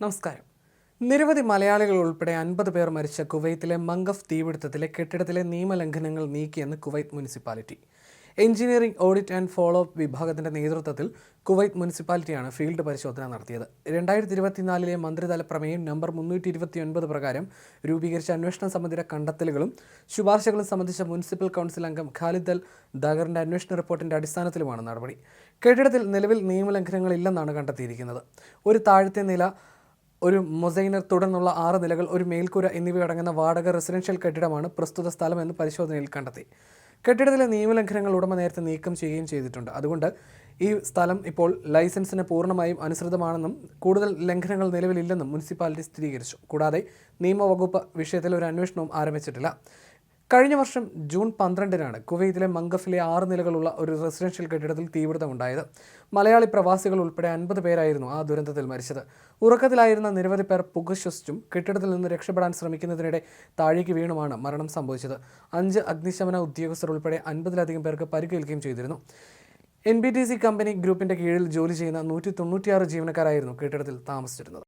നമസ്കാരം. നിരവധി മലയാളികൾ ഉൾപ്പെടെ അൻപത് പേർ മരിച്ച കുവൈത്തിലെ മംഗഫ് തീപിടുത്തത്തിലെ കെട്ടിടത്തിലെ നിയമലംഘനങ്ങൾ നീക്കിയെന്ന് Kuwait municipality. Engineering audit and follow up വിഭാഗത്തിന്റെ നേതൃത്വത്തിൽ കുവൈത്ത് മുനിസിപ്പാലിറ്റിയാണ് ഫീൽഡ് പരിശോധന നടത്തിയത്. രണ്ടായിരത്തി ഇരുപത്തിനാലിലെ മന്ത്രിതല പ്രമേയം നമ്പർ മുന്നൂറ്റി ഇരുപത്തി ഒൻപത് പ്രകാരം രൂപീകരിച്ച അന്വേഷണ സമിതിയുടെ കണ്ടെത്തലുകളും ശുപാർശകളും സംബന്ധിച്ച മുനിസിപ്പൽ കൗൺസിൽ അംഗം ഖാലിദ് അൽ ദാഗറിന്റെ അന്വേഷണ റിപ്പോർട്ടിന്റെ അടിസ്ഥാനത്തിലുമാണ് നടപടി. കെട്ടിടത്തിൽ നിലവിൽ നിയമലംഘനങ്ങളില്ലെന്നാണ് കണ്ടെത്തിയിരിക്കുന്നത്. ഒരു താഴത്തെ നില ഒരു മൊസൈനർ തുടർന്നുള്ള ആറ് നിലകൾ ഒരു മേൽക്കൂര എന്നിവയടങ്ങുന്ന വാടക റെസിഡൻഷ്യൽ കെട്ടിടമാണ് പ്രസ്തുത സ്ഥലമെന്ന് പരിശോധനയിൽ കണ്ടെത്തി. കെട്ടിടത്തിലെ നിയമലംഘനങ്ങൾ ഉടമ നേരത്തെ നീക്കം ചെയ്യുകയും ചെയ്തിട്ടുണ്ട്. അതുകൊണ്ട് ഈ സ്ഥലം ഇപ്പോൾ ലൈസൻസിന് പൂർണമായും അനുസൃതമാണെന്നും കൂടുതൽ ലംഘനങ്ങൾ നിലവിലില്ലെന്നും മുനിസിപ്പാലിറ്റി സ്ഥിരീകരിച്ചു. കൂടാതെ നിയമവകുപ്പ് വിഷയത്തിൽ ഒരു അന്വേഷണവും ആരംഭിച്ചിട്ടില്ല. കഴിഞ്ഞ വർഷം ജൂൺ പന്ത്രണ്ടിനാണ് കുവൈത്തിലെ മംഗഫിലെ ആറ് നിലകളുള്ള ഒരു റെസിഡൻഷ്യൽ കെട്ടിടത്തിൽ തീപിടുത്തമുണ്ടായത്. മലയാളി പ്രവാസികൾ ഉൾപ്പെടെ അൻപത് പേരായിരുന്നു ആ ദുരന്തത്തിൽ മരിച്ചത്. ഉറക്കത്തിലായിരുന്ന നിരവധി പേർ പുകശ്വസിച്ചും കെട്ടിടത്തിൽ നിന്ന് രക്ഷപ്പെടാൻ ശ്രമിക്കുന്നതിനിടെ താഴേക്ക് വീണുമാണ് മരണം സംഭവിച്ചത്. അഞ്ച് അഗ്നിശമന ഉദ്യോഗസ്ഥർ ഉൾപ്പെടെ അൻപതിലധികം പേർക്ക് പരിക്കേൽക്കുകയും ചെയ്തിരുന്നു. N B T C company ഗ്രൂപ്പിന്റെ കീഴിൽ ജോലി ചെയ്യുന്ന നൂറ്റി തൊണ്ണൂറ്റിയാറ് ജീവനക്കാരായിരുന്നു കെട്ടിടത്തിൽ താമസിച്ചിരുന്നത്.